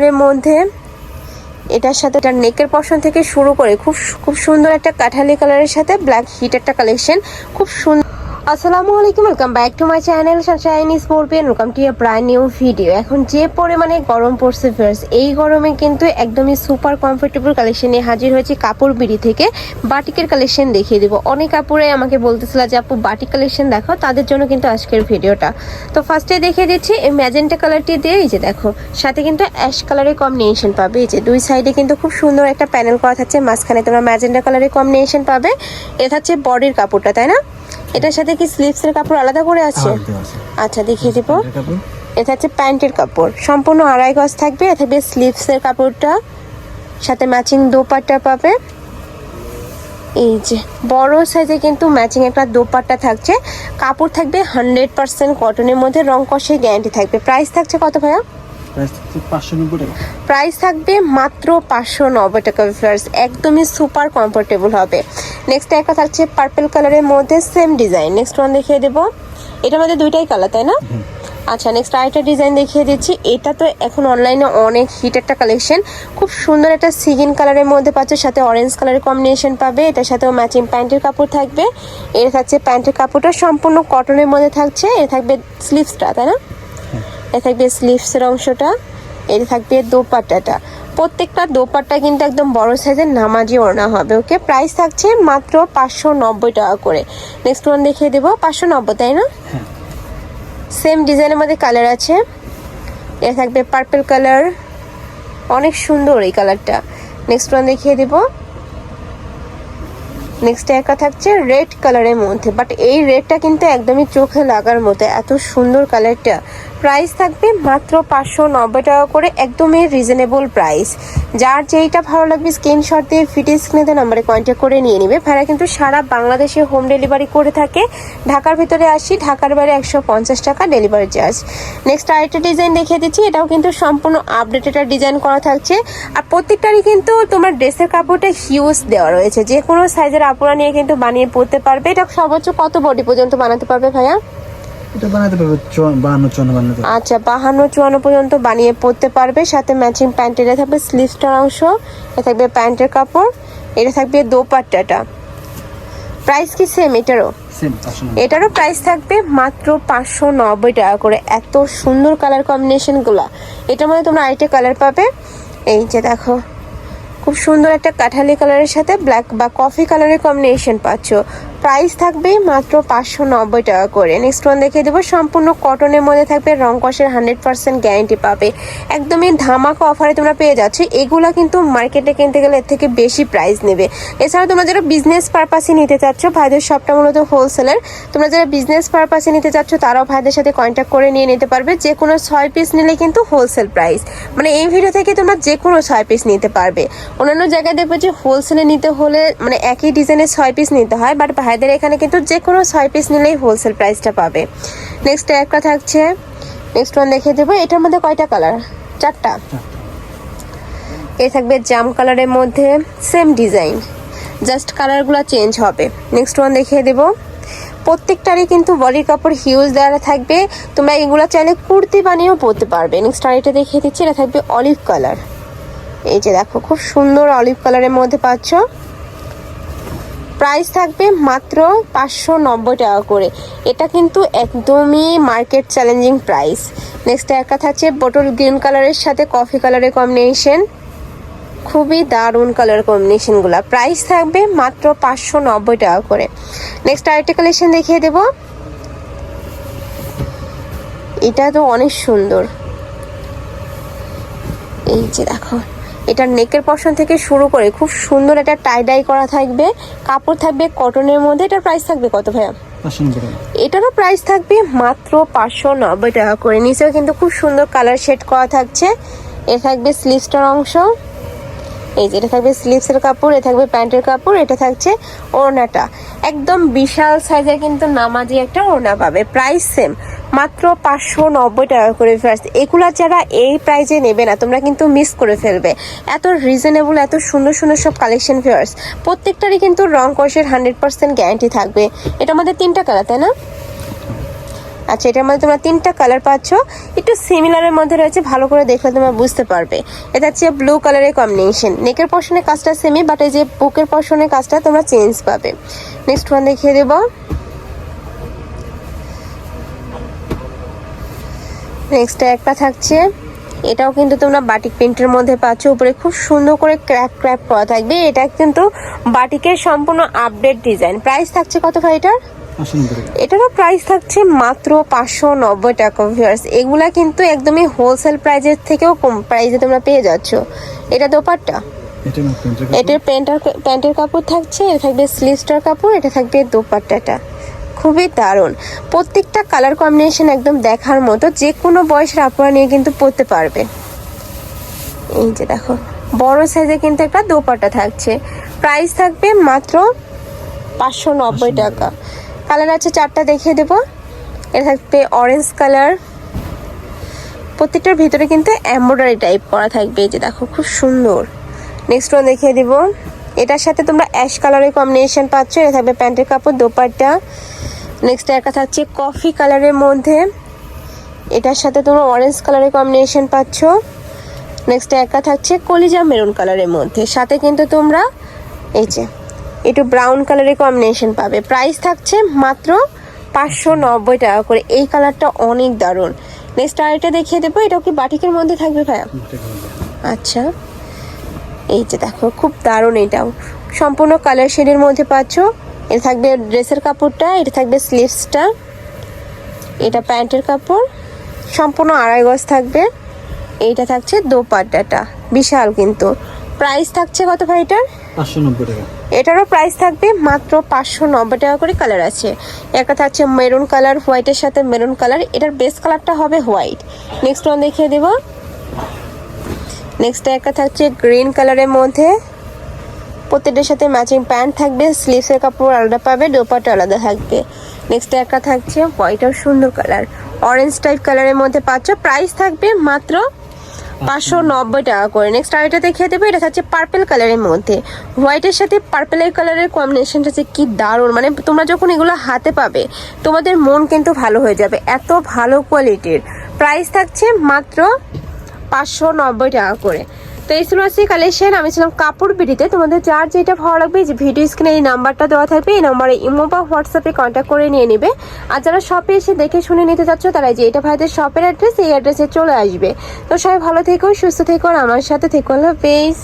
এর মধ্যে। এটার সাথে এটা নেকের পশন থেকে শুরু করে খুব খুব সুন্দর একটা কাঠালি কালারের সাথে ব্ল্যাক হিট একটা কালেকশন খুব সুন্দর আসসালামু আলাইকুম welcome back to my channel Sunshine স্পোর্পিয়ান welcome to a brand new video এখন যে পরিমাণে গরম পড়ছে ফ্রেন্ডস এই গরমে কিন্তু একদমই সুপার কমফোর্টেবল কালেকশন নিয়ে হাজির হয়েছে কাপড় বিড়ি থেকে। বাটিকের কালেকশন দেখিয়ে দিব। অনেক কাপড়ে আমাকে বলতেছিল যে, আপু, বাটিক কালেকশন দেখো, তাদের জন্য কিন্তু আজকের ভিডিওটা তো ফার্স্টে দেখিয়ে দিচ্ছি, এই ম্যাজেন্টা কালারটি দিয়ে, এই যে দেখো, সাথে কিন্তু অ্যাশ কালারের কম্বিনেশন পাবে। এই যে দুই সাইডে কিন্তু খুব সুন্দর একটা প্যানেল করা থাকছে, মাঝখানে তোমরা ম্যাজেন্টা কালারের কম্বিনেশন পাবে। এটা হচ্ছে বডির কাপড়টা, তাই না? এটার সাথে কি স্লিভসের কাপড় আলাদা করে আছে। আচ্ছা দেখিয়ে দিব। এটা হচ্ছে প্যান্টের কাপড়। সম্পূর্ণ আড়াই গজ থাকবে এটা থাকবে স্লিভসের কাপড়টা সাথে ম্যাচিং দোপাট্টা পাবে। এই যে বড় সাইজে কিন্তু ম্যাচিং একটা দোপাট্টা থাকছে। কাপড় থাকবে হান্ড্রেড পার্সেন্ট কটনের মধ্যে রং কষে গ্যারান্টি থাকবে। প্রাইস থাকছে কত ভাইয়া? প্রাইস থাকবে মাত্র পাঁচশো নব্বই টাকা ফ্লার্স একদমই সুপার কমফোর্টেবল হবে। নেক্সট একটা থাকছে পার্পল কালারের মধ্যে সেম ডিজাইন নেক্সট ওয়ান দেখিয়ে দেবো। এটার মধ্যে দুইটাই কালার তাই না? আচ্ছা নেক্সট আরেকটা ডিজাইন দেখিয়ে দিচ্ছি। এটা তো এখন অনলাইনে অনেক হিট একটা কালেকশন খুব সুন্দর একটা সিগিন কালারের মধ্যে পাচ্ছ সাথে অরেঞ্জ কালারের কম্বিনেশন পাবে। এটার সাথেও ম্যাচিং প্যান্টের কাপড় থাকবে। এর থাকছে প্যান্টের কাপড়টা সম্পূর্ণ কটনের মধ্যে থাকছে। এ থাকবে স্লিভসটা তাই না? এ থাকবে স্লিভসের অংশটা এর থাকবে দোপাট্টাটা। প্রত্যেকটা দোপাট্টা কিন্তু একদম বড় সাইজের নামাজি ওড়না হবে ওকে? প্রাইস থাকছে মাত্র পাঁচশো নব্বই টাকা করে। নেক্সট ওয়ান দেখিয়ে দেবো পাঁচশো নব্বই তাই না? হ্যাঁ। সেম ডিজাইনের মধ্যে কালার আছে। এ থাকবে পার্পেল কালার অনেক সুন্দর এই কালারটা নেক্সট ওয়ান দেখিয়ে দেবো। নেক্সট একটা থাকছে রেড কালারের মধ্যে বাট এই রেডটা কিন্তু একদমই চোখে লাগার মতো এত সুন্দর কালারটা প্রাইস থাকবে মাত্র পাঁচশো নব্বই টাকা করে, একদমই রিজনেবল প্রাইস যার যেইটা ভালো লাগবে স্ক্রিনশট দিয়ে ফিটে স্ক্রিনে নাম্বারে কন্ট্যাক্ট করে নিয়ে নিবে। ভাড়া কিন্তু সারা বাংলাদেশে হোম ডেলিভারি করে থাকে। ঢাকার ভিতরে আসি, ঢাকার বাইরে একশো পঞ্চাশ টাকা ডেলিভারি চার্জ নেক্সট আরেকটা ডিজাইন দেখিয়ে দিচ্ছি, এটাও কিন্তু সম্পূর্ণ আপডেটেড ডিজাইন করা থাকছে। আর প্রত্যেকটারই কিন্তু তোমার ড্রেসের কাপড়টা হিউজ দেওয়া রয়েছে। যে কোনো সাইজের আপুরা নিয়ে কিন্তু বানিয়ে পরতে পারবে। এটা সর্বোচ্চ কত বডি পর্যন্ত বানাতে পারবে ভাইয়া? এটা বানাতে পারবে চুয়ান্ন বাহান্ন চুয়ান্ন বানাতে পারবে আচ্ছা বাহান্ন চুয়ান্ন পর্যন্ত বানিয়ে পরতে পারবে। সাথে ম্যাচিং প্যান্টের এটা থাকবে স্লিভসটার অংশ এটা থাকবে প্যান্টের কাপড় এটা থাকবে দোপাট্টাটা। প্রাইস কি সেম এটারও? এটারও প্রাইস থাকবে মাত্র পাঁচশো নব্বই টাকা করে। এত সুন্দর কালার কম্বিনেশনগুলো এটার মধ্যে তোমরা আরেকটা কালার পাবে। এই যে দেখো খুব সুন্দর একটা কাঠালি কালারের সাথে ব্ল্যাক বা কফি কালারের কম্বিনেশন পাচ্ছ। প্রাইস থাকবে মাত্র পাঁচশো নব্বই টাকা করে। নেক্সট ওয়ান দেখিয়ে দেবো। সম্পূর্ণ কটনের মধ্যে থাকবে রং কষের হান্ড্রেড পার্সেন্ট গ্যারেন্টি পাবে। একদমই ধামাকা অফারে তোমরা পেয়ে যাচ্ছ। এগুলা কিন্তু মার্কেটে কিনতে গেলে এর থেকে বেশি প্রাইস নেবে। এছাড়া তোমরা যারা বিজনেস পারপাসে নিতে চাচ্ছ, ভাইদের শপটা মূলত হোলসেলার তোমরা যারা বিজনেস পারপাসে নিতে চাচ্ছ, তারাও ভাইদের সাথে কন্ট্যাক্ট করে নিয়ে নিতে পারবে। যে কোনো ছয় পিস নিলে কিন্তু হোলসেল প্রাইস মানে এই ভিডিও থেকে তোমরা যে কোনো ছয় পিস নিতে পারবে। অন্যান্য জায়গায় দেখবে যে হোলসেলে নিতে হলে মানে একই ডিজাইনের ছয় পিস নিতে হয় বাট ভাইদের এখানে কিন্তু যে কোনো ছয় পিস নিলেই হোলসেল প্রাইসটা পাবে। নেক্সট একটা থাকছে নেক্সট ওয়ান দেখিয়ে দেবো। এটার মধ্যে কয়টা কালার চারটা। এ থাকবে জাম কালারের মধ্যে সেম ডিজাইন জাস্ট কালারগুলো চেঞ্জ হবে। নেক্সট ওয়ান দেখিয়ে দেবো। প্রত্যেকটারই কিন্তু বডির কাপড় হিউজ দেওয়া থাকবে। তোমরা এগুলো চাইলে কুর্তি বানিয়েও পরতে পারবে। নেক্সট আরেকটা দেখিয়ে দিচ্ছি এটা থাকবে অলিভ কালার এই যে দেখো খুব সুন্দর অলিভ কালারের মধ্যে পাচ্ছ। প্রাইস থাকবে মাত্র পাঁচশো নব্বই টাকা করে। এটা কিন্তু একদমই মার্কেট চ্যালেঞ্জিং প্রাইস। নেক্সট একটা থাকছে বোটল গ্রিন কালারের সাথে কফি কালারের কম্বিনেশন খুবই দারুণ কালার কম্বিনেশনগুলো প্রাইস থাকবে মাত্র পাঁচশো নব্বই টাকা করে। নেক্সট আরেকটা কালেকশন দেখিয়ে দেব। এটা তো অনেক সুন্দর। এই যে দেখো। এটার নেকের পশন থেকে শুরু করে খুব সুন্দর একটা টাই ডাই করা থাকবে। কাপড় থাকবে কটনের মধ্যে। এটার প্রাইস থাকবে কত ভাইয়া? এটারও প্রাইস থাকবে মাত্র পাঁচশো নব্বই টাকা করে। নিচেও কিন্তু খুব সুন্দর কালার শেড করা থাকছে। এ থাকবে স্লিভসটার অংশ। এই যে এটা থাকবে স্লিভসের কাপড় এ থাকবে প্যান্টের কাপড় এটা থাকছে ওড়নাটা। একদম বিশাল সাইজের কিন্তু নামাজি একটা ওড়না পাবে। প্রাইস সেম মাত্র পাঁচশো নব্বই টাকা করে ফার্স্ট এগুলা যারা এই প্রাইজে নেবে না, তোমরা কিন্তু মিস করে ফেলবে। এত রিজনেবল এত সুন্দর সুন্দর সব কালেকশন ফেয়ার্স প্রত্যেকটারই কিন্তু রং কষের হান্ড্রেড পার্সেন্ট গ্যারান্টি থাকবে। এটা আমাদের তিনটা কালার তাই না? আচ্ছা এটার মধ্যে তোমরা তিনটা কালার পাচ্ছ। একটু সিমিলারের মধ্যে রয়েছে, ভালো করে দেখলে তোমরা বুঝতে পারবে। এটা হচ্ছে ব্লু কালারের কম্বিনেশন নেকের পশনের কাজটা সেমি বাট এই যে বুকের পশনের কাজটা তোমরা চেঞ্জ পাবে। নেক্সট ওয়ান দেখিয়ে দেবো। নেক্সট একটা থাকছে। এটাও কিন্তু তোমরা বাটিক প্রিন্টের মধ্যে পাচ্ছ। উপরে খুব সুন্দর করে ক্র্যাপ ক্র্যাপ করা থাকবে। এটা কিন্তু বাটিকের সম্পূর্ণ আপডেট ডিজাইন। প্রাইস থাকছে কত ভাই এটার? এটারও প্রাইস থাকছে মাত্র পাঁচশো নব্বই টাকা ভিউয়ার্স এগুলা কিন্তু একদমই হোলসেল প্রাইজের থেকেও কম প্রাইসে তোমরা পেয়ে যাচ্ছ। এটা প্রিন্টের এটার প্যান্টার প্যান্টের কাপড় থাকছে এটা থাকবে স্লিভসটার কাপড় এটা থাকবে দোপাট্টাটা। খুবই দারুণ। প্রত্যেকটা কালার কম্বিনেশন একদম দেখার মতো যে কোনো বয়সের আপুরা নিয়ে কিন্তু পরতে পারবে। এই যে দেখো বড় সাইজে কিন্তু একটা দোপাট্টা থাকছে। প্রাইস থাকবে মাত্র পাঁচশো নব্বই টাকা। কালার আছে চারটা দেখিয়ে দেবো। এটা থাকবে অরেঞ্জ কালার প্রত্যেকটার ভিতরে কিন্তু এমব্রয়ডারি টাইপ করা থাকবে। এই যে দেখো খুব সুন্দর। নেক্সট ওয়ান দেখিয়ে দিব। এটার সাথে তোমরা অ্যাশ কালারের কম্বিনেশন পাচ্ছ। এটা থাকবে প্যান্টের কাপড় দোপাট্টা। নেক্সট একটা থাকছে কফি কালারের মধ্যে। এটার সাথে তোমরা অরেঞ্জ কালারের কম্বিনেশন পাচ্ছ। নেক্সট একটা থাকছে কলিজা মেরুন কালারের মধ্যে। সাথে কিন্তু তোমরা এই যে একটু ব্রাউন কালারের কম্বিনেশন পাবে। প্রাইস থাকছে মাত্র পাঁচশো নব্বই টাকা করে। এই কালারটা অনেক দারুণ। নেক্সট আরেকটা দেখিয়ে দেবো। এটাও কি বাটিকের মধ্যে থাকবে ভাইয়া? আচ্ছা। এই যে দেখো খুব দারুণ এটাও। সম্পূর্ণ কালার শেডের মধ্যে পাচ্ছ। এটা থাকবে ড্রেসের কাপড়টা এটা থাকবে স্লিভসটা এটা প্যান্টের কাপড় সম্পূর্ণ আড়াই গজ থাকবে। এইটা থাকছে দোপাট্টাটা বিশাল কিন্তু। প্রাইস থাকছে কত ভাই এটার? এটারও প্রাইস থাকবে মাত্র পাঁচশো নব্বই টাকা করে কালার আছে। একটা থাকছে মেরুন কালার হোয়াইটের সাথে মেরুন কালার এটার বেস কালারটা হবে হোয়াইট নেক্সট ওয়ান দেখিয়ে দেবো। নেক্সট একটা থাকছে গ্রিন কালারের মধ্যে। প্রত্যেকটার সাথে ম্যাচিং প্যান্ট থাকবে স্লিভসের কাপড় আলাদা পাবে দোপাটা আলাদা থাকবে। নেক্সট একটা থাকছে হোয়াইট আর সুন্দর কালার অরেঞ্জ টাইপ কালারের মধ্যে পাচ্ছ প্রাইস থাকবে মাত্র পাঁচশো নব্বই টাকা করে। নেক্সট আরেকটা দেখিয়ে দেবো, এটা থাকছে পার্পেল কালারের মধ্যে। হোয়াইটের সাথে পার্পেলের কালারের কম্বিনেশনটা যে কি দারুণ মানে তোমরা যখন এগুলো হাতে পাবে, তোমাদের মন কিন্তু ভালো হয়ে যাবে, এত ভালো কোয়ালিটির প্রাইস থাকছে মাত্র পাঁচশো নব্বই টাকা করে। তো এই ছিল আজকে কালেকশন আমি ছিলাম কাপড় বিড়িতে তোমাদের যার যেটা ভালো লাগবে যে ভিডিও স্ক্রিনে এই নাম্বারটা দেওয়া থাকবে, এই নাম্বারে ইমো বা হোয়াটসঅ্যাপে কন্ট্যাক্ট করে নিয়ে নেবে। আর যারা শপে এসে দেখে শুনে নিতে চাচ্ছ, তারা যে এটা ভাইদের শপের অ্যাড্রেস এই অ্যাড্রেসে চলে আসবে। তো সবাই ভালো থেকো, সুস্থ থেকো, আর আমার সাথে থেকো পেজ